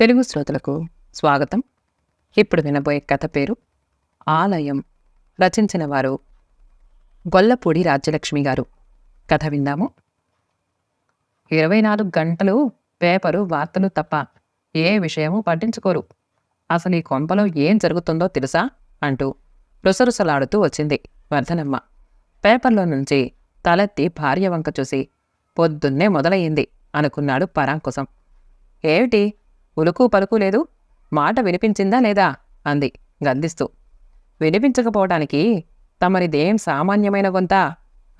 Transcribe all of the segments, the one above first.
తెలుగు శ్రోతలకు స్వాగతం. ఇప్పుడు వినబోయే కథ పేరు ఆలయం రచించిన వారు గొల్లపూడి రాజ్యలక్ష్మి గారు. కథ విందాము. ఇరవై నాలుగు గంటలు పేపరు వార్తలు తప్ప ఏ విషయము పట్టించుకోరు. అసలు ఈ కొంపలో ఏం జరుగుతుందో తెలుసా? అంటూ రుసరుసలాడుతూ వచ్చింది వర్ధనమ్మ. పేపర్లో నుంచి తలెత్తి భార్య వంక చూసి పొద్దున్నే మొదలయ్యింది అనుకున్నాడు పరాంకుశం. ఏమిటి? ఉలుకు పలుకు లేదు. మాట వినిపించిందా లేదా? అంది గద్దిస్తూ. వినిపించకపోవటానికి తమరిదేం సామాన్యమైన గొంత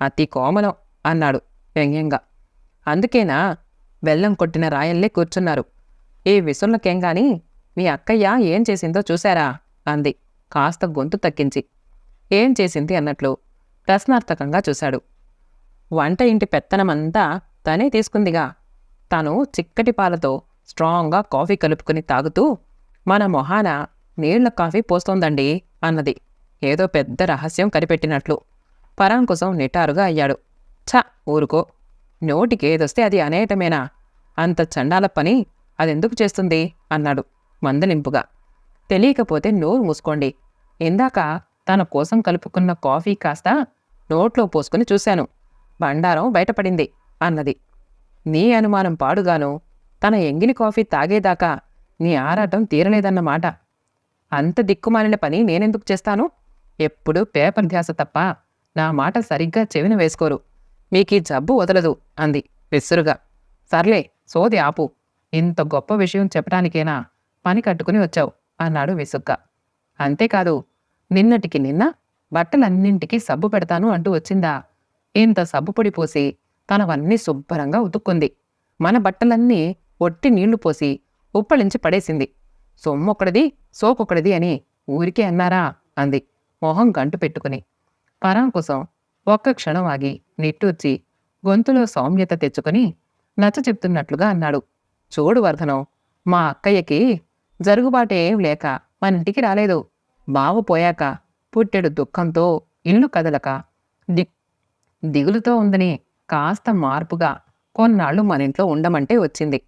అతి కోమలం అన్నాడు వ్యంగ్యంగా. అందుకేనా? బెల్లం కొట్టిన రాయల్లే కూర్చున్నారు. ఈ విసుర్లకేం గాని మీ అక్కయ్య ఏం చేసిందో చూశారా? అంది కాస్త గొంతు తగ్గించి. ఏం చేసింది అన్నట్లు ప్రశ్నార్థకంగా చూశాడు. వంట ఇంటి పెత్తనమంతా తనే తీసుకుందిగా. తాను చిక్కటి పాలతో స్ట్రాంగ్గా కాఫీ కలుపుకుని తాగుతూ మన మొహాన నీళ్ళ కాఫీ పోస్తోందండి అన్నది. ఏదో పెద్ద రహస్యం కనిపెట్టినట్లు. పరాంకుశం నిటారుగా అయ్యాడు. ఛ ఊరుకో. నోటికేదొస్తే అది అనేయటమేనా? అంత చండాల పని అదెందుకు చేస్తుంది? అన్నాడు మందలింపుగా. తెలియకపోతే నోరు మూసుకోండి. ఇందాక తన కోసం కలుపుకున్న కాఫీ కాస్త నోట్లో పోసుకుని చూశాను. బండారం బయటపడింది అన్నది. నీ అనుమానం పాడుగాను తన ఎంగిలి కాఫీ తాగేదాకా నీ ఆరాటం తీరలేదన్నమాట. అంత దిక్కుమాలిన పని నేనెందుకు చేస్తాను? ఎప్పుడూ పేపర్ ధ్యాస తప్ప నా మాట సరిగ్గా చెవిన వేసుకోరు. మీకీ జబ్బు వదలదు అంది విసురుగా. సర్లే సోది ఆపు. ఇంత గొప్ప విషయం చెప్పడానికేనా పని కట్టుకుని వచ్చావు అన్నాడు విసుగ్గా. అంతేకాదు నిన్నటికి నిన్న బట్టలన్నింటికీ సబ్బు పెడతాను అంటూ వచ్చిందా? ఇంత సబ్బు పొడి పోసి తనవన్నీ శుభ్రంగా ఉతుక్కుంది. మన బట్టలన్నీ ఒట్టి నీళ్ళు పోసి ఉప్పళించి పడేసింది. సొమ్మొక్కడిది సోకొక్కడిది అని ఊరికే అన్నారా అంది మొహం గంటు పెట్టుకుని. పరాంకుశం ఒక్క క్షణం ఆగి నిట్టూర్చి గొంతులో సౌమ్యత తెచ్చుకుని నచ్చ చెప్తున్నట్లుగా అన్నాడు. చూడు వర్ధనం మా అక్కయ్యకి జరుగుబాటేం లేక మన ఇంటికి రాలేదు. బావ పోయాక పుట్టెడు దుఃఖంతో ఇల్లు కదలక ది దిగులుతో ఉందని కాస్త మార్పుగా కొన్నాళ్ళు మన ఇంట్లో ఉండమంటే వచ్చింది.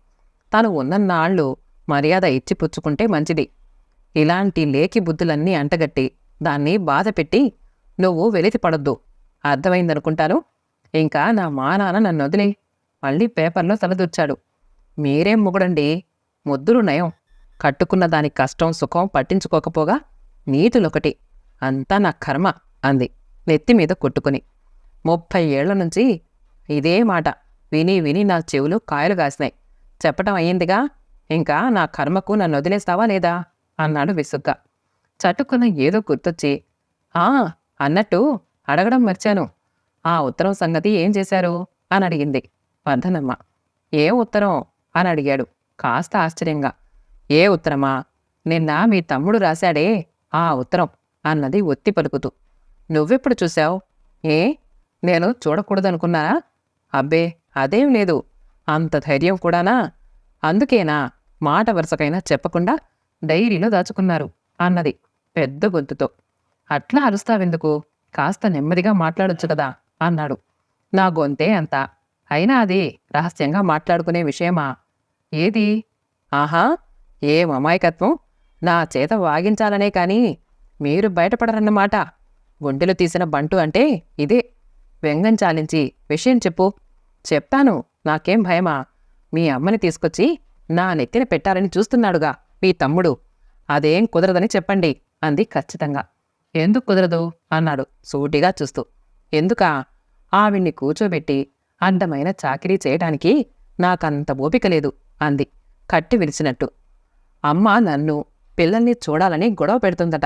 తాను ఉన్నన్నాళ్ళు మర్యాద ఇచ్చి పుచ్చుకుంటే మంచిది. ఇలాంటి లేకి బుద్ధులన్నీ అంటగట్టి దాన్ని బాధపెట్టి నువ్వు వెలితి పడొద్దు. అర్థమైందనుకుంటాను? ఇంకా నా మా నాన్న నన్ను వదిలే. మళ్ళీ పేపర్లో తలదూర్చాడు. మీరేం ముగుడండి? ముద్దులు నయం. కట్టుకున్న దాని కష్టం సుఖం పట్టించుకోకపోగా నీతులొకటి. అంతా నా కర్మ అంది నెత్తి మీద కొట్టుకుని. ముప్పై ఏళ్ళ నుంచి ఇదే మాట. విని విని నా చెవులు కాయలు కాసినాయి. చెప్పటం అయ్యిందిగా? ఇంకా నా కర్మకు నన్ను వదిలేస్తావా లేదా? అన్నాడు విసుగ్గా. చటుక్కున ఏదో గుర్తొచ్చి ఆ అన్నట్టు అడగడం మర్చాను. ఆ ఉత్తరం సంగతి ఏం చేశారు? అని అడిగింది వర్ధనమ్మ ఏ ఉత్తరం? అని అడిగాడు కాస్త ఆశ్చర్యంగా. ఏ ఉత్తరమా? నిన్న మీ తమ్ముడు రాశాడే ఆ ఉత్తరం అన్నది ఒత్తి పలుకుతూ. నువ్వెప్పుడు చూశావు? ఏ? నేను చూడకూడదనుకున్నారా అబ్బే అదేం లేదు. అంత ధైర్యం కూడానా? అందుకేనా మాట వరుసకైనా చెప్పకుండా డైరీలో దాచుకున్నారు అన్నది పెద్ద గొంతుతో. అట్లా అరుస్తావెందుకు? కాస్త నెమ్మదిగా మాట్లాడొచ్చు కదా అన్నాడు. నా గొంతే అంత. అయినా అది రహస్యంగా మాట్లాడుకునే విషయమా? ఏది? ఆహా ఏం అమాయకత్వం? నా చేత వాగించాలనే కాని మీరు బయటపడరన్నమాట. గుండెలు తీసిన బంటు అంటే ఇదే. వ్యంగం చాలించి విషయం చెప్పు. చెప్తాను నాకేం భయమా? మీ అమ్మని తీసుకొచ్చి నా నెత్తిన పెట్టాలని చూస్తున్నాడుగా మీ తమ్ముడు. అదేం కుదరదని చెప్పండి అంది ఖచ్చితంగా. ఎందుకు కుదరదు? అన్నాడు సూటిగా చూస్తూ. ఎందుకా? ఆవిడ్ని కూర్చోబెట్టి అడ్డమైన చాకిరీ చేయటానికి నాకంత ఓపిక లేదు అంది కట్టి విరిచినట్టు. అమ్మ నన్ను పిల్లల్ని చూడాలని గొడవ పెడుతుందట.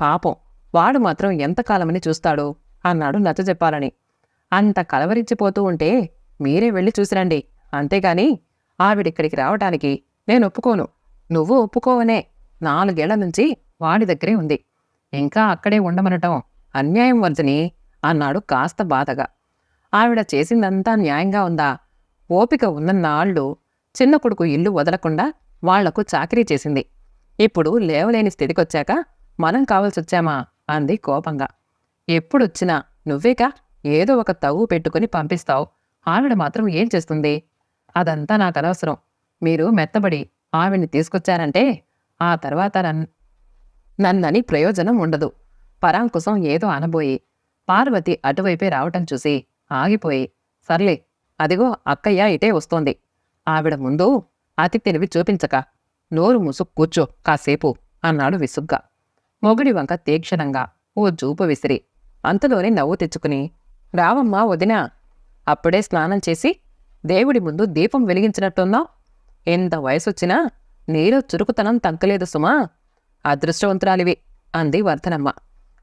పాపం వాడు మాత్రం ఎంతకాలమని చూస్తాడు అన్నాడు నచ్చజెప్పాలని. అంత కలవరించిపోతూ ఉంటే మీరే వెళ్ళి చూసిరండి. అంతేగాని ఆవిడిక్కడికి రావటానికి నేను ఒప్పుకోను. నువ్వు ఒప్పుకోవనే నాలుగేళ్ళ నుంచి వాడి దగ్గరే ఉంది. ఇంకా అక్కడే ఉండమనటం అన్యాయం వర్జని అన్నాడు కాస్త బాధగా. ఆవిడ చేసిందంతా న్యాయంగా ఉందా? ఓపిక ఉన్నన్నాళ్ళు చిన్న కొడుకు ఇల్లు వదలకుండా వాళ్ళకు చాకరీ చేసింది. ఇప్పుడు లేవలేని స్థితికొచ్చాక మనం కావాల్సొచ్చామా? అంది కోపంగా. ఎప్పుడొచ్చినా నువ్వేకా ఏదో ఒక తవ్వు పెట్టుకుని పంపిస్తావు. ఆవిడ మాత్రం ఏం చేస్తుంది? అదంతా నాకు అనవసరం. మీరు మెత్తబడి ఆవిడ్ని తీసుకొచ్చారంటే ఆ తర్వాత నన్ నన్నని ప్రయోజనం ఉండదు. పరాంకుశం ఏదో అనబోయి పార్వతి అటువైపే రావటం చూసి ఆగిపోయి సర్లే అదిగో అక్కయ్య ఇటే వస్తోంది. ఆవిడ ముందు అతి తెలివి చూపించక నోరు ముసుగు కూర్చో కాసేపు అన్నాడు విసుగ్గా. మొగుడి వంక తీక్షణంగా ఓ చూపు విసిరి అంతలోనే నవ్వు తెచ్చుకుని రావమ్మా వదినా అప్పుడే స్నానం చేసి దేవుడి ముందు దీపం వెలిగించినట్టున్నా ఎంత వయసొచ్చినా నీలో చురుకుతనం తగ్గలేదు సుమా. అదృష్టవంతురాలివి అంది వర్ధనమ్మ.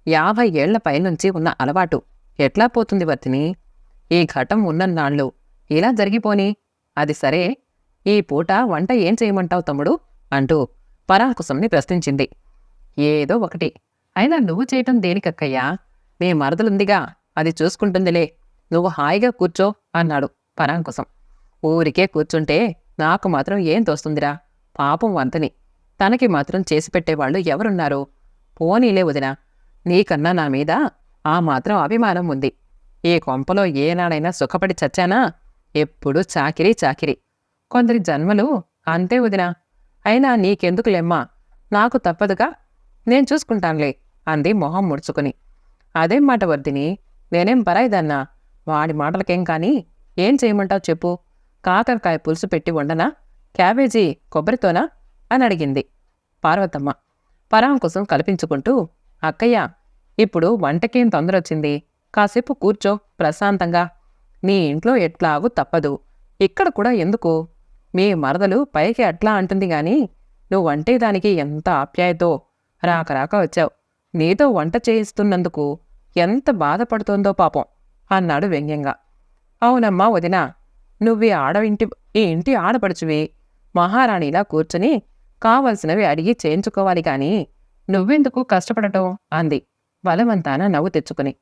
యాభై ఏళ్ళ పైనుంచి ఉన్న అలవాటు ఎట్లా పోతుంది వర్తిని ఈ ఘటం ఉన్నన్నాళ్ళు ఇలా జరిగిపోని? అది సరే. ఈ పూట వంట ఏం చేయమంటావు తమ్ముడు? అంటూ పరాకుశంని ప్రశ్నించింది. ఏదో ఒకటి. అయినా నువ్వు చేయటం దేనికక్కయ్యా? నీ మరదలుందిగా. అది చూసుకుంటుందిలే. నువ్వు హాయిగా కూర్చో అన్నాడు పరాంకుశం. ఊరికే కూర్చుంటే నాకు మాత్రం ఏం తోస్తుందిరా? పాపం వంతని. తనకి మాత్రం చేసి పెట్టేవాళ్ళు ఎవరున్నారు? పోనీలే వదినా. నీకన్నా నా మీద ఆ మాత్రం అభిమానం ఉంది. ఈ కొంపలో ఏనాడైనా సుఖపడి చచ్చానా? ఎప్పుడూ చాకిరీ చాకిరీ. కొందరి జన్మలు అంతే వదినా. అయినా నీకెందుకులేమ్మా? నాకు తప్పదుగా. నేను చూసుకుంటానులే అంది మొహం ముడుచుకుని. అదేం మాట వర్దిని నేనేం పరాయిదన్నా? వాడి మాటలకేం కానీ? ఏం చేయమంటావు చెప్పు. కాకరకాయ పులుసు పెట్టి వండనా? క్యాబేజీ కొబ్బరితోనా? అని అడిగింది పార్వతమ్మ. పరాంకుశం కల్పించుకుంటూ అక్కయ్య ఇప్పుడు వంటకేం తొందర వచ్చింది కాసేపు కూర్చో ప్రశాంతంగా. నీ ఇంట్లో ఎట్లాగూ తప్పదు. ఇక్కడ కూడా ఎందుకు? మీ మరదలు పైకి అట్లా అంటుంది గాని నువ్వంటే దానికి ఎంత ఆప్యాయతో రాక రాక వచ్చావు. నీతో వంట చేయిస్తున్నందుకు ఎంత బాధపడుతోందో పాపం. అన్నాడు వ్యంగ్యంగా. అవునమ్మా వదినా నువ్వే ఆడవింటి ఈ ఇంటి ఆడపడుచువి. మహారాణిలా కూర్చుని కావలసినవి అడిగి చేయించుకోవాలి గాని నువ్వెందుకు కష్టపడటం? అంది. బలవంతాన నవ్వు తెచ్చుకుని.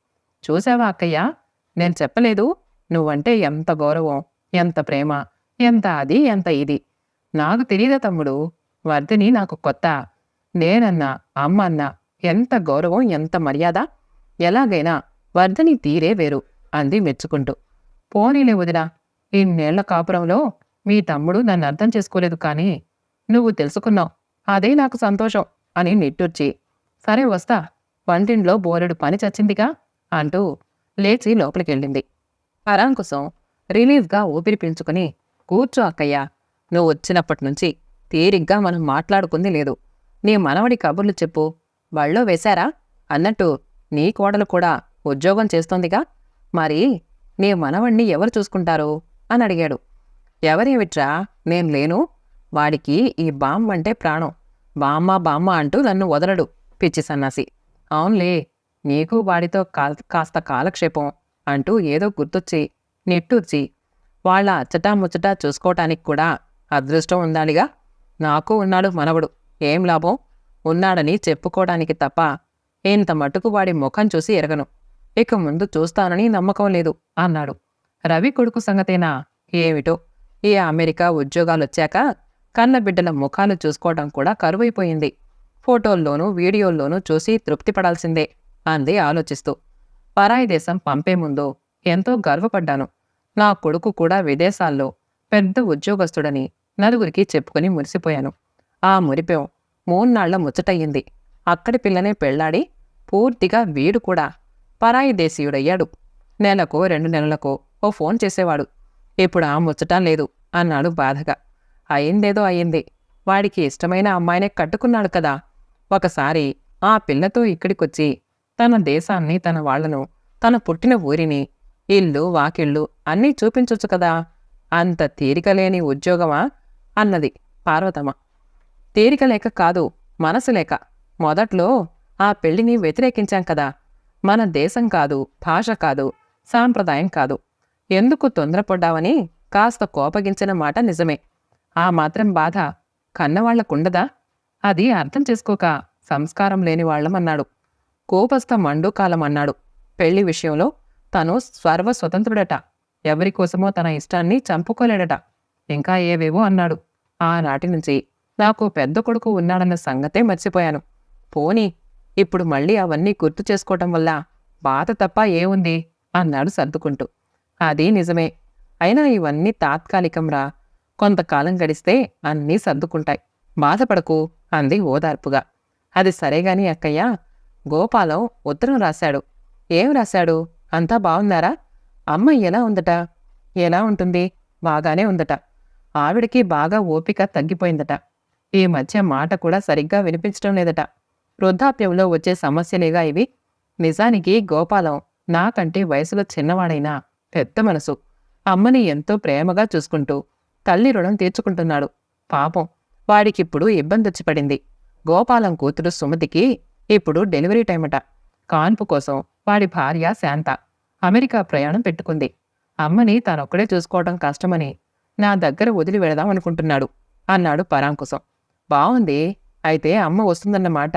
చూసావా అక్కయ్య? నేను చెప్పలేదు. నువ్వంటే ఎంత గౌరవం ఎంత ప్రేమ ఎంత అది ఎంత ఇది. నాకు తెలియదా తమ్ముడు? వర్ధిని నాకు కొత్త. నేనన్నా అమ్మ అన్నా ఎంత గౌరవం ఎంత మర్యాద? ఎలాగైనా వర్ధని తీరే వేరు. అంది మెచ్చుకుంటూ. పోనీలే వదినా ఇన్నేళ్ళ కాపురంలో మీ తమ్ముడు నన్ను అర్థం చేసుకోలేదు కానీ నువ్వు తెలుసుకున్నావు. అదే నాకు సంతోషం అని నిట్టూర్చి సరే వస్తా వంటింట్లో బోరెడు పని చచ్చిందిగా అంటూ లేచి లోపలికెళ్ళింది. పరాంకుశం రిలీఫ్గా ఊపిరి పీల్చుకుని కూర్చో అక్కయ్య నువ్వు వచ్చినప్పటి నుంచి తీరిగ్గా మనం మాట్లాడుకుంది లేదు. నీ మనవడి కబుర్లు చెప్పు. బళ్ళో వేశారా? అన్నట్టు నీ కోడలు కూడా ఉద్యోగం చేస్తోందిగా? మరి నీ మనవణ్ణి ఎవరు చూసుకుంటారు? అని అడిగాడు. ఎవరేమిట్రా నేను లేను. వాడికి ఈ బామ్మ అంటే ప్రాణం. బామ్మ బామ్మ అంటూ నన్ను వదలడు పిచ్చి సన్నాసి. అవునులే నీకు వాడితో కా- కాస్త కాలక్షేపం అంటూ ఏదో గుర్తొచ్చి నెట్టూర్చి వాళ్ళ అచ్చటా ముచ్చటా చూసుకోవటానికి కూడా అదృష్టం ఉండాలిగా నాకు ఉన్నాడు మనవడు. ఏం లాభం? ఉన్నాడని చెప్పుకోవడానికి తప్ప ఇంత మటుకు వాడి ముఖం చూసి ఎరగను. ఇక ముందు చూస్తానని నమ్మకం లేదు అన్నాడు. రవి కొడుకు సంగతేనా? ఏమిటో? ఈ అమెరికా ఉద్యోగాలొచ్చాక వచ్చాక బిడ్డల ముఖాలు చూసుకోవడం కూడా కరువైపోయింది. ఫోటోల్లోనూ వీడియోల్లోనూ చూసి తృప్తి పడాల్సిందే అంది ఆలోచిస్తూ. పరాయి దేశం పంపే ముందు ఎంతో గర్వపడ్డాను. నా కొడుకు కూడా విదేశాల్లో పెద్ద ఉద్యోగస్తుడని నలుగురికి చెప్పుకుని మురిసిపోయాను. ఆ మురిపేం మూన్నాళ్ళ ముచ్చటయ్యింది. అక్కడి పిల్లనే పెళ్ళాడి పూర్తిగా వీడు కూడా పరాయి దేశీయుడయ్యాడు. నెలకో రెండు నెలలకో ఓ ఫోన్ చేసేవాడు. ఇప్పుడు ఆ ముచ్చటం లేదు అన్నాడు బాధగా. అయిందేదో అయింది వాడికి ఇష్టమైన అమ్మాయినే కట్టుకున్నాడు కదా. ఒకసారి ఆ పిల్లతో ఇక్కడికొచ్చి తన దేశాన్ని తన వాళ్ళను తన పుట్టిన ఊరిని ఇల్లు వాకిళ్ళు అన్నీ చూపించొచ్చు కదా. అంత తీరిక లేని ఉద్యోగమా? అన్నది పార్వతమ్మ. తీరిక లేక కాదు మనసు లేక. మొదట్లో ఆ పెళ్ళిని వ్యతిరేకించాం కదా. మన దేశం కాదు భాష కాదు సాంప్రదాయం కాదు. ఎందుకు తొందరపడ్డావని కాస్త కోపగించిన మాట నిజమే. ఆ మాత్రం బాధ కన్నవాళ్ళకుండదా? అది అర్థం చేసుకోక సంస్కారం లేని వాళ్ళమన్నాడు. కోపస్థ మండుకాలం అన్నాడు పెళ్ళి విషయంలో తను సర్వ స్వతంత్రుడట ఎవరికోసమో తన ఇష్టాన్ని చంపుకోలేడట. ఇంకా ఏవేవో అన్నాడు. ఆనాటి నుంచి నాకు పెద్ద కొడుకు ఉన్నాడన్న సంగతే మర్చిపోయాను. పోనీ ఇప్పుడు మళ్ళీ అవన్నీ గుర్తు చేసుకోవటం వల్ల బాధ తప్ప ఏముంది? అన్నాడు సర్దుకుంటూ. అది నిజమే. అయినా ఇవన్నీ తాత్కాలికంరా కొంతకాలం గడిస్తే అన్నీ సర్దుకుంటాయి. బాధపడకు అంది ఓదార్పుగా. అది సరేగాని అక్కయ్య గోపాలం ఉత్తరం రాశాడు. ఏం రాశాడు? అంతా బాగున్నారా అమ్మ ఎలా ఉందట? ఎలా ఉంటుంది? బాగానే ఉందట. ఆవిడకి బాగా ఓపిక తగ్గిపోయిందట. ఈ మధ్య మాట కూడా సరిగ్గా వినిపించడం లేదట. వృద్ధాప్యంలో వచ్చే సమస్యలేగా ఇవి. నిజానికి గోపాలం నాకంటే వయసులో చిన్నవాడైనా పెద్ద మనసు. అమ్మని ఎంతో ప్రేమగా చూసుకుంటూ తల్లి రుణం తీర్చుకుంటున్నాడు. పాపం వాడికిప్పుడు ఇబ్బంది వచ్చి పడింది. గోపాలం కూతురు సుమతికి ఇప్పుడు డెలివరీ టైమట. కాన్పు కోసం వాడి భార్య శాంత అమెరికా ప్రయాణం పెట్టుకుంది. అమ్మని తానొక్కడే చూసుకోవడం కష్టమని నా దగ్గర వదిలి వెళదాం అనుకుంటున్నాడు అన్నాడు పరాంకుశం. బావుంది. అయితే అమ్మ వస్తుందన్నమాట.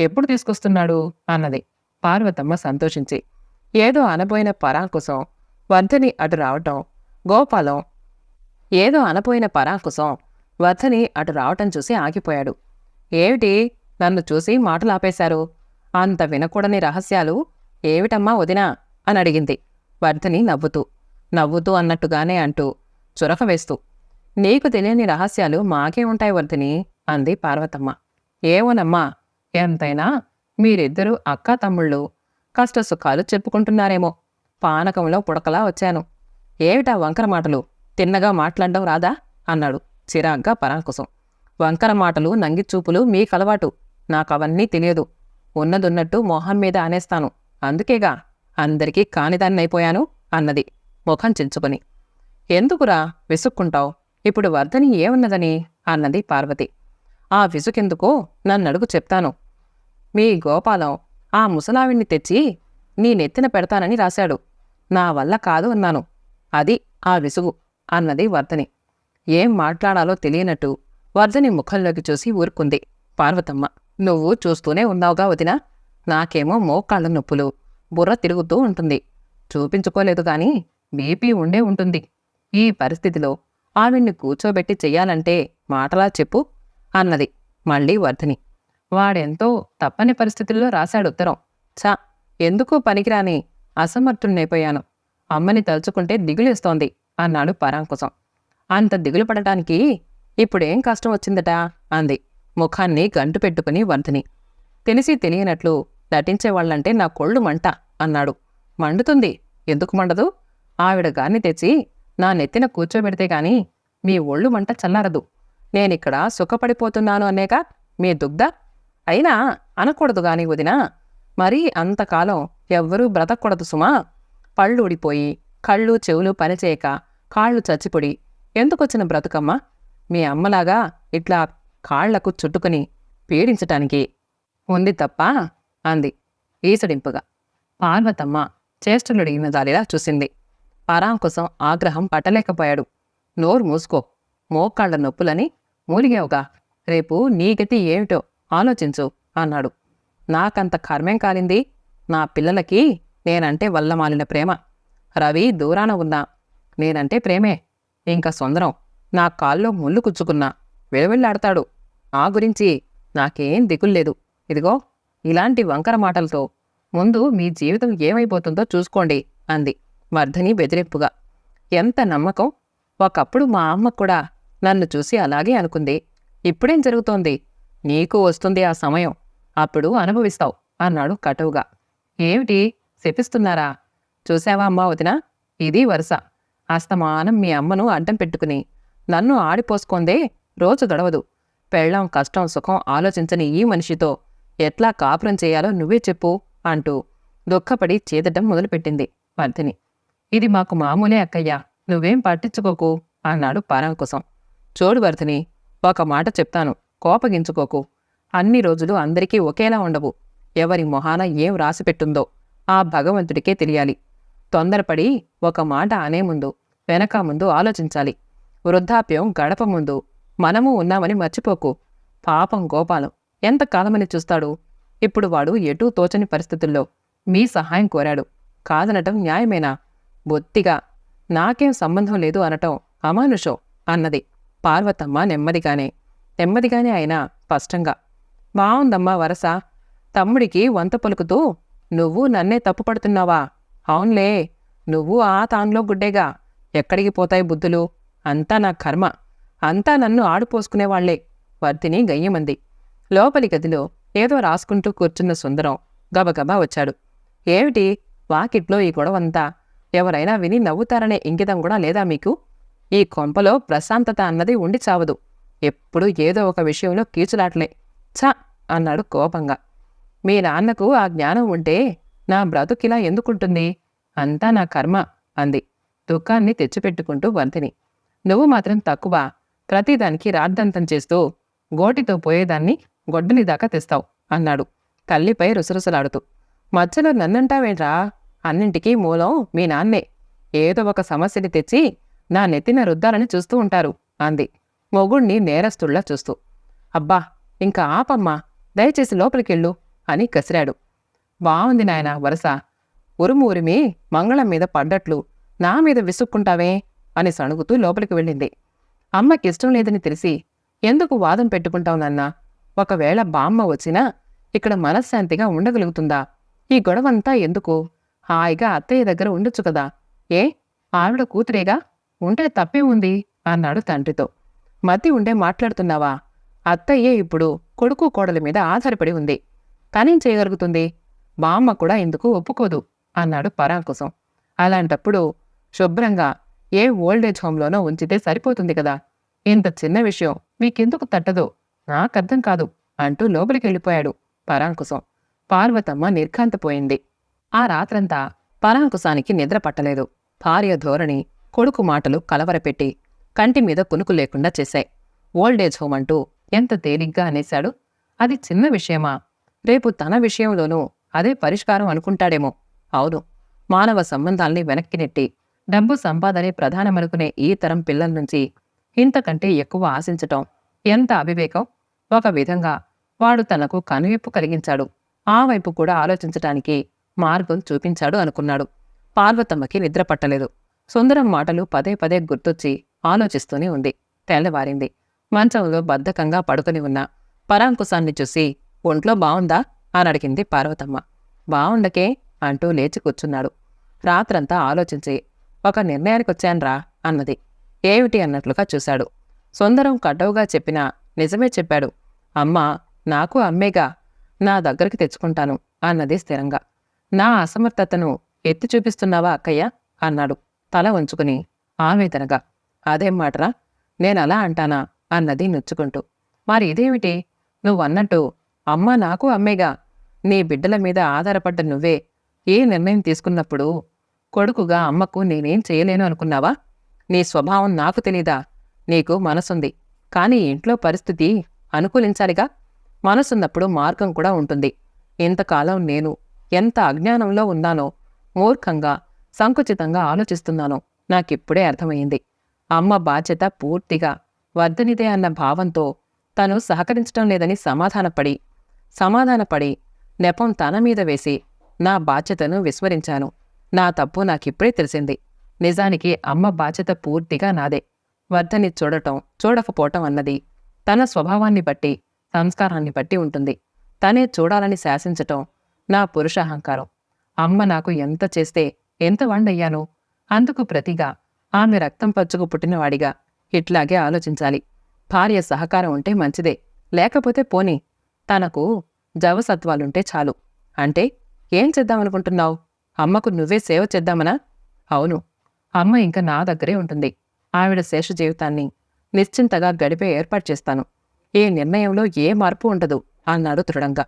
ఎప్పుడు తీసుకొస్తున్నాడు? అన్నది పార్వతమ్మ సంతోషించి. ఏదో అనబోయిన కోసం వర్ధని అటు రావటం గోపాలం ఏదో అనపోయిన పరాంకుశం వర్ధని అటు రావటం చూసి ఆగిపోయాడు. ఏమిటి? నన్ను చూసి మాటలాపేశారు అంత వినకూడని రహస్యాలు ఏమిటమ్మా వదినా? అని అడిగింది. వర్ధని నవ్వుతూ. నవ్వుతూ అన్నట్టుగానే అంటూ చురక వేస్తూ. నీకు తెలియని రహస్యాలు మాకే ఉంటాయి వర్ధని అంది పార్వతమ్మ. ఏవోనమ్మా ఎంతైనా మీరిద్దరూ అక్క తమ్ముళ్ళు కష్ట సుఖాలు చెప్పుకుంటున్నారేమో. పానకంలో పుడకలా వచ్చాను. ఏమిటా వంకర మాటలు? తిన్నగా మాట్లాడడం రాదా? అన్నాడు చిరాగ్గా పరాకుసం వంకర మాటలు నంగిచూపులు మీకలవాటు. నాకవన్నీ తెలియదు. ఉన్నదున్నట్టు మొహం మీద అనేస్తాను. అందుకేగా? అందరికీ కానిదాన్నైపోయాను అన్నది ముఖం చించుకొని. ఎందుకురా విసుక్కుంటావు? ఇప్పుడు వర్ధని ఏమున్నదని? అన్నది పార్వతి. ఆ విసుకెందుకో నన్నడుగు చెప్తాను. మీ గోపాలం ఆ ముసలావిణ్ణి తెచ్చి నీ నెత్తిన పెడతానని రాశాడు. నా వల్ల కాదు అన్నాను. అది ఆ విసుగు అన్నది వర్ధని. ఏం మాట్లాడాలో తెలియనట్టు వర్ధని ముఖంలోకి చూసి ఊరుకుంది. పార్వతమ్మ నువ్వు చూస్తూనే ఉన్నావుగా వదినా. నాకేమో మోకాళ్ళ నొప్పులు బుర్ర తిరుగుతూ ఉంటుంది. చూపించుకోలేదు గాని బీపీ ఉండే ఉంటుంది. ఈ పరిస్థితిలో ఆవిడ్ని కూర్చోబెట్టి చెయ్యాలంటే మాటలా చెప్పు అన్నది మళ్ళీ వర్ధని. వాడెంతో తప్పని పరిస్థితుల్లో రాశాడు ఉత్తరం. ఛా ఎందుకు పనికిరాని అసమర్థుణ్ణైపోయాను. అమ్మని తలుచుకుంటే దిగులేస్తోంది అన్నాడు పరాంకుశం. అంత దిగులు పడటానికి ఇప్పుడేం కష్టం వచ్చిందట? అంది ముఖాన్ని గంటు పెట్టుకుని వంతిని. తెలిసి తెలియనట్లు నటించేవాళ్ళంటే నా కొళ్ళు మంట అన్నాడు. మండుతుంది. ఎందుకు మండదు? ఆవిడ గారిని తెచ్చి నా నెత్తిన కూర్చోబెడితే గాని మీ ఒళ్ళు మంట చల్లారదు. నేనిక్కడ సుఖపడిపోతున్నాను అనేక మీ దుగ్ధ అయినా అనకూడదు గాని వదిన. మరీ అంతకాలం ఎవ్వరూ బ్రతకూడదు సుమా. పళ్ళు ఊడిపోయి కళ్ళు చెవులు పనిచేయక కాళ్ళు చచ్చిపొడి. ఎందుకొచ్చిన బ్రతుకమ్మ? మీ అమ్మలాగా ఇట్లా కాళ్ళకు చుట్టుకుని పీడించటానికి. ఉంది తప్ప అంది ఈసడింపుగా. పార్వతమ్మ చేష్టలుడిగిన దారిలా చూసింది. కోసం ఆగ్రహం పట్టలేకపోయాడు. నోరు మూసుకో. మోకాళ్ళ నొప్పులని మూలిగావుగా. రేపు నీ గతి ఏమిటో ఆలోచించు అన్నాడు. నాకంత కర్మేం కాలింది? నా పిల్లలకి నేనంటే వల్లమాలిన ప్రేమ. రవి దూరాన ఉన్నా. నేనంటే ప్రేమే. ఇంకా సుందరం. నా కాల్లో ముళ్ళు కుచ్చుకున్నా. విలవిల్లాడతాడు. ఆ గురించి నాకేం దిగుల్లేదు. ఇదిగో ఇలాంటి వంకర మాటలతో ముందు మీ జీవితం ఏమైపోతుందో చూసుకోండి అంది వర్ధని బెదిరింపుగా. ఎంత నమ్మకం? ఒకప్పుడు మా అమ్మ కూడా నన్ను చూసి అలాగే అనుకుంది. ఇప్పుడేం జరుగుతోంది? నీకు వస్తుంది ఆ సమయం. అప్పుడు అనుభవిస్తావు అన్నాడు కటువుగా. ఏమిటి? శపిస్తున్నారా? చూసావా అమ్మా వదిన? ఇది వరుస. అస్తమానం మీ అమ్మను అడ్డం పెట్టుకుని. నన్ను ఆడిపోసుకుందే రోజు గడవదు. పెళ్ళాం కష్టం సుఖం ఆలోచించని ఈ మనిషితో ఎట్లా కాపురం చేయాలో నువ్వే చెప్పు అంటూ దుఃఖపడి చేదటం మొదలుపెట్టింది వర్ధిని. ఇది మాకు మామూలే అక్కయ్యా. నువ్వేం పట్టించుకోకు అన్నాడు పరాంకుశం. చూడు వర్ధిని ఒక మాట చెప్తాను. కోపగించుకోకు. అన్ని రోజులు అందరికీ ఒకేలా ఉండవు. ఎవరి మొహాన ఏం రాసిపెట్టుందో ఆ భగవంతుడికే తెలియాలి. తొందరపడి ఒక మాట అనే ముందు వెనక ముందు ఆలోచించాలి. వృద్ధాప్యం గడప ముందు. మనము ఉన్నామని మర్చిపోకు. పాపం గోపాలం. ఎంతకాలమని చూస్తాడు? ఇప్పుడు వాడు ఎటూ తోచని పరిస్థితుల్లో మీ సహాయం కోరాడు. కాదనటం న్యాయమేనా? బొత్తిగా. నాకేం సంబంధం లేదు అనటం అమానుషం అన్నది. పార్వతమ్మ నెమ్మదిగానే. నెమ్మదిగానే ఆయన స్పష్టంగా. బావుందమ్మా వరస తమ్ముడికి వంత పలుకుతూ నువ్వు నన్నే తప్పుపడుతున్నావా అవునులే నువ్వు ఆ తాన్లో గుడ్డేగా. ఎక్కడికి పోతాయి బుద్ధులు? అంతా నా కర్మ. అంతా నన్ను ఆడుపోసుకునేవాళ్ళే. వర్తిని గయ్యమంది. లోపలి గదిలో ఏదో రాసుకుంటూ కూర్చున్న సుందరం గబగబా వచ్చాడు. ఏమిటి? వాకిట్లో ఈ గొడవంతా? ఎవరైనా విని నవ్వుతారనే ఇంగితం కూడా లేదా మీకు? ఈ కొంపలో ప్రశాంతత అన్నది ఉండి చావదు. ఎప్పుడూ ఏదో ఒక విషయంలో కీచులాట్లే. ఛ అన్నాడు కోపంగా. మీ నాన్నకు ఆ జ్ఞానం ఉంటే నా బ్రతుకిలా ఎందుకుంటుంది? అంతా నా కర్మ అంది. దుఃఖాన్ని తెచ్చిపెట్టుకుంటూ వంతిని నువ్వు మాత్రం తక్కువ. ప్రతిదానికి రాద్దంతం చేస్తూ గోటితో పోయేదాన్ని గొడ్డలి దాకా తెస్తావు అన్నాడు తల్లిపై రుసరుసలాడుతూ. మధ్యలో నన్నంటావేంట్రా? అన్నింటికీ మూలం మీ నాన్నే. ఏదో ఒక సమస్యని తెచ్చి నా నెత్తిన రుద్దాలని చూస్తూ ఉంటారు అంది. మొగుణ్ణి నేరస్తుళ్ళా చూస్తూ అబ్బా ఇంకా ఆపమ్మా దయచేసి లోపలికెళ్ళు అని కసిరాడు. బావుంది నాయనా వరస ఉరుము ఉరిమి మంగళం మీద పడ్డట్లు నా మీద విసుక్కుంటావే అని సణుగుతూ లోపలికి వెళ్ళింది. అమ్మకిష్టం లేదని తెలిసి ఎందుకు వాదం పెట్టుకుంటావు నాన్న? ఒకవేళ బామ్మ వచ్చినా ఇక్కడ మనశ్శాంతిగా ఉండగలుగుతుందా? ఈ గొడవంతా ఎందుకు? హాయిగా అత్తయ్య దగ్గర ఉండొచ్చు కదా ఏ? ఆవిడ కూతురేగా? ఉంటే తప్పే ఉంది అన్నాడు తండ్రితో. మతి ఉండే మాట్లాడుతున్నావా? అత్తయ్యే ఇప్పుడు కొడుకు కోడలి మీద ఆధారపడి ఉంది. తనేం చేయగలుగుతుంది? బామ్మ కూడా ఎందుకు ఒప్పుకోదు? అన్నాడు పరాంకుశం అలాంటప్పుడు శుభ్రంగా ఏ ఓల్డేజ్ హోంలోనో ఉంచితే సరిపోతుంది కదా? ఇంత చిన్న విషయం మీకెందుకు తట్టదు? నాకర్థం కాదు అంటూ లోపలికి వెళ్ళిపోయాడు పరాంకుశం పార్వతమ్మ నిర్ఘాంతపోయింది. ఆ రాత్రంతా పరాంకుశానికి నిద్ర పట్టలేదు. భార్య ధోరణి కొడుకు మాటలు కలవరపెట్టి కంటి మీద కునుకు లేకుండా చేశాయి. ఓల్డేజ్ హోమ్ అంటూ ఎంత తేలిగ్గా అనేశాడు? అది చిన్న విషయమా? రేపు తన విషయంలోనూ అదే పరిష్కారం అనుకుంటాడేమో. అవును మానవ సంబంధాల్ని వెనక్కి నెట్టి డబ్బు సంపాదనే ప్రధానమనుకునే ఈ తరం పిల్లల నుంచి ఇంతకంటే ఎక్కువ ఆశించటం ఎంత అవివేకం? ఒక విధంగా వాడు తనకు కనువిప్పు కలిగించాడు. ఆ వైపు కూడా ఆలోచించటానికి మార్గం చూపించాడు అనుకున్నాడు. పార్వతమ్మకి నిద్ర పట్టలేదు. సుందరం మాటలు పదే పదే గుర్తొచ్చి ఆలోచిస్తూనే ఉంది. తెల్లవారింది. మంచంలో బద్ధకంగా పడుకుని ఉన్న. పరాంకుశాన్ని చూసి ఒంట్లో బావుందా? అని అడిగింది పార్వతమ్మ. బావుండకే అంటూ లేచి కూర్చున్నాడు. రాత్రంతా ఆలోచించి ఒక నిర్ణయానికి నిర్ణయానికొచ్చాన్రా అన్నది. ఏమిటి? అన్నట్లుగా చూశాడు. సుందరం కడ్డవుగా చెప్పినా నిజమే చెప్పాడు. అమ్మా నాకు అమ్మేగా. నా దగ్గరికి తెచ్చుకుంటాను అన్నది స్థిరంగా. నా అసమర్థతను ఎత్తి చూపిస్తున్నావా అక్కయ్య? అన్నాడు తల ఉంచుకుని ఆవేదనగా. అదేం మాటరా? నేనలా అంటానా? అన్నది నొచ్చుకుంటూ. మరి ఇదేమిటి? నువ్వన్నట్టు అమ్మ నాకు అమ్మేగా. నీ బిడ్డల మీద ఆధారపడ్డ నువ్వే. ఏ నిర్ణయం తీసుకున్నప్పుడు కొడుకుగా అమ్మకు నేనేం చేయలేను అనుకున్నావా? నీ స్వభావం నాకు తెలీదా? నీకు మనసుంది. కానీ ఇంట్లో పరిస్థితి అనుకూలించాలిగా? మనసున్నప్పుడు మార్గం కూడా ఉంటుంది. ఇంతకాలం నేను ఎంత అజ్ఞానంలో ఉన్నానో మూర్ఖంగా సంకుచితంగా ఆలోచిస్తున్నానో నాకిప్పుడే అర్థమైంది అమ్మ బాధ్యత పూర్తిగా వర్ధనిదే అన్న భావంతో తను సహకరించడం లేదని సమాధానపడి సమాధానపడి నెపం తన మీద వేసి నా బాధ్యతను విస్మరించాను. నా తప్పు నాకిప్పుడే తెలిసింది. నిజానికి అమ్మ బాధ్యత పూర్తిగా నాదే. వర్ధని చూడటం చూడకపోవటం అన్నది తన స్వభావాన్ని బట్టి సంస్కారాన్ని బట్టి ఉంటుంది. తనే చూడాలని శాసించటం నా పురుషాహంకారం. అమ్మ నాకు ఎంత చేస్తే ఎంత వండయ్యాను అందుకు ప్రతిగా ఆమె రక్తం పచ్చుకు పుట్టినవాడిగా ఇట్లాగే ఆలోచించాలి. భార్య సహకారం ఉంటే మంచిదే. లేకపోతే పోనీ తనకు జవసత్వాలుంటే చాలు. అంటే ఏం చేద్దామనుకుంటున్నావు? అమ్మకు నువ్వే సేవ చేద్దామనా? అవును. అమ్మ ఇంకా నా దగ్గరే ఉంటుంది. ఆవిడ శేష జీవితాన్ని నిశ్చింతగా గడిపే ఏర్పాటు చేస్తాను. ఏ నిర్ణయంలో ఏ మార్పు ఉండదు అన్నాడు దృఢంగా.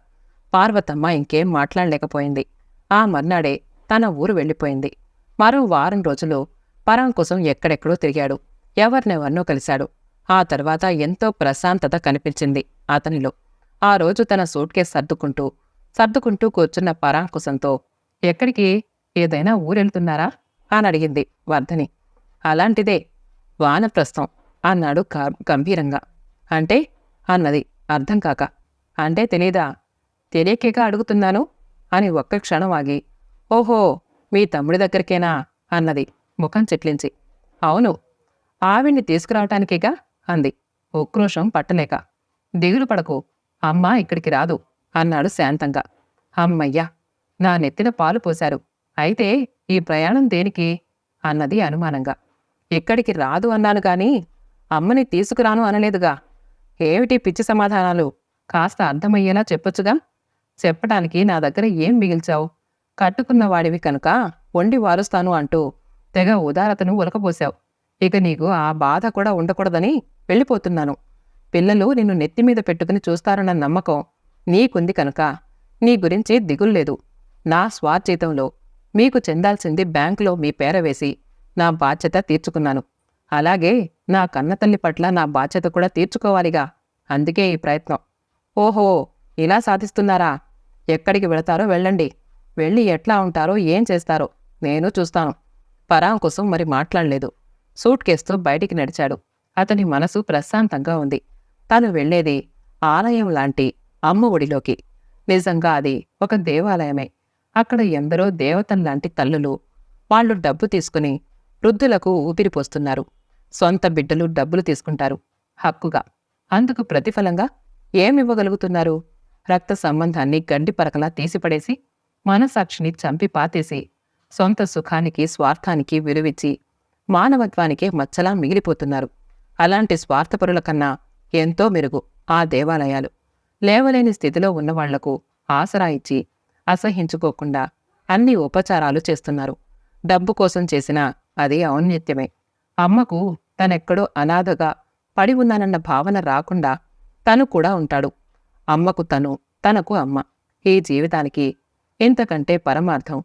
పార్వతమ్మ ఇంకేం మాట్లాడలేకపోయింది. ఆ మర్నాడే తన ఊరు వెళ్ళిపోయింది. మరో వారం రోజులు పరం కోసం ఎక్కడెక్కడో తిరిగాడు. ఎవరినెవర్నో కలిశాడు. ఆ తర్వాత ఎంతో ప్రశాంతత కనిపించింది అతనిలో. ఆ రోజు తన సూట్కే సర్దుకుంటూ సర్దుకుంటూ కూర్చున్న పరాంకుశంతో ఎక్కడికి? ఏదైనా ఊరెళ్తున్నారా? అని అడిగింది వర్ధని. అలాంటిదే వానప్రస్థం అన్నాడు గంభీరంగా. అంటే? అన్నది. అర్థం కాక. అంటే తెలీదా? తెలియకేగా అడుగుతున్నాను? అని ఒక్క క్షణం ఆగి. ఓహో మీ తమ్ముడి దగ్గరికేనా? అన్నది. ముఖం చిట్లించి. అవును ఆవిడ్ని తీసుకురావటానికేగా? అంది. ఉక్రోషం పట్టలేక. దిగులు పడకు. అమ్మ ఇక్కడికి రాదు అన్నాడు శాంతంగా. అమ్మయ్యా నా నెత్తిన పాలు పోశారు. అయితే ఈ ప్రయాణం దేనికి? అన్నది అనుమానంగా. ఇక్కడికి రాదు అన్నాను కానీ అమ్మని తీసుకురాను అనలేదుగా. ఏమిటి పిచ్చి సమాధానాలు? కాస్త అర్థమయ్యేలా చెప్పొచ్చుగా? చెప్పడానికి నా దగ్గర ఏం మిగిల్చావు? కట్టుకున్న వాడివి కనుక వండి వారుస్తాను అంటూ తెగ ఉదారతను ఉలకపోశావు ఇక నీకు ఆ బాధ కూడా ఉండకూడదని వెళ్ళిపోతున్నాను. పిల్లలు నిన్ను నెత్తిమీద పెట్టుకుని చూస్తారన్న నమ్మకం నీకుంది కనుక నీ గురించి దిగుల్లేదు నా స్వార్జీతంలో మీకు చెందాల్సింది బ్యాంకులో మీ పేర వేసి నా బాధ్యత తీర్చుకున్నాను. అలాగే నా కన్నతల్లి పట్ల నా బాధ్యత కూడా తీర్చుకోవాలిగా. అందుకే ఈ ప్రయత్నం. ఓహో ఇలా సాధిస్తున్నారా? ఎక్కడికి వెళతారో వెళ్ళండి. వెళ్ళి ఎట్లా ఉంటారో ఏం చేస్తారో నేను చూస్తాను. పరాంకుశం మరి మాట్లాడలేదు. సూట్ కేసుతో బయటికి నడిచాడు. అతని మనసు ప్రశాంతంగా ఉంది. తాను వెళ్ళేది ఆలయం లాంటి అమ్మ ఒడిలోకి. నిజంగా అది ఒక దేవాలయమే. అక్కడ ఎందరో దేవతల్లాంటి తల్లులు వాళ్ళు డబ్బు తీసుకుని వృద్ధులకు ఊపిరిపోస్తున్నారు సొంత బిడ్డలు డబ్బులు తీసుకుంటారు. హక్కుగా. అందుకు ప్రతిఫలంగా ఏమివ్వగలుగుతున్నారు? రక్త సంబంధాన్ని గండిపరకలా తీసిపడేసి మనసాక్షిని చంపి పాతేసి సొంత సుఖానికి స్వార్థానికి విలువిచ్చి మానవత్వానికే మచ్చలా మిగిలిపోతున్నారు. అలాంటి స్వార్థపరుల కన్నా ఎంతో మెరుగు ఆ దేవాలయాలు. లేవలేని స్థితిలో ఉన్నవాళ్ళకు ఆసరా ఇచ్చి అసహించుకోకుండా అన్ని ఉపచారాలు చేస్తున్నారు. డబ్బు కోసం చేసినా అది ఔన్నత్యమే. అమ్మకు తనెక్కడో అనాథగా పడి ఉన్నానన్న భావన రాకుండా తను కూడా ఉంటాడు. అమ్మకు తను తనకు అమ్మ. ఈ జీవితానికి ఇంతకంటే పరమార్థం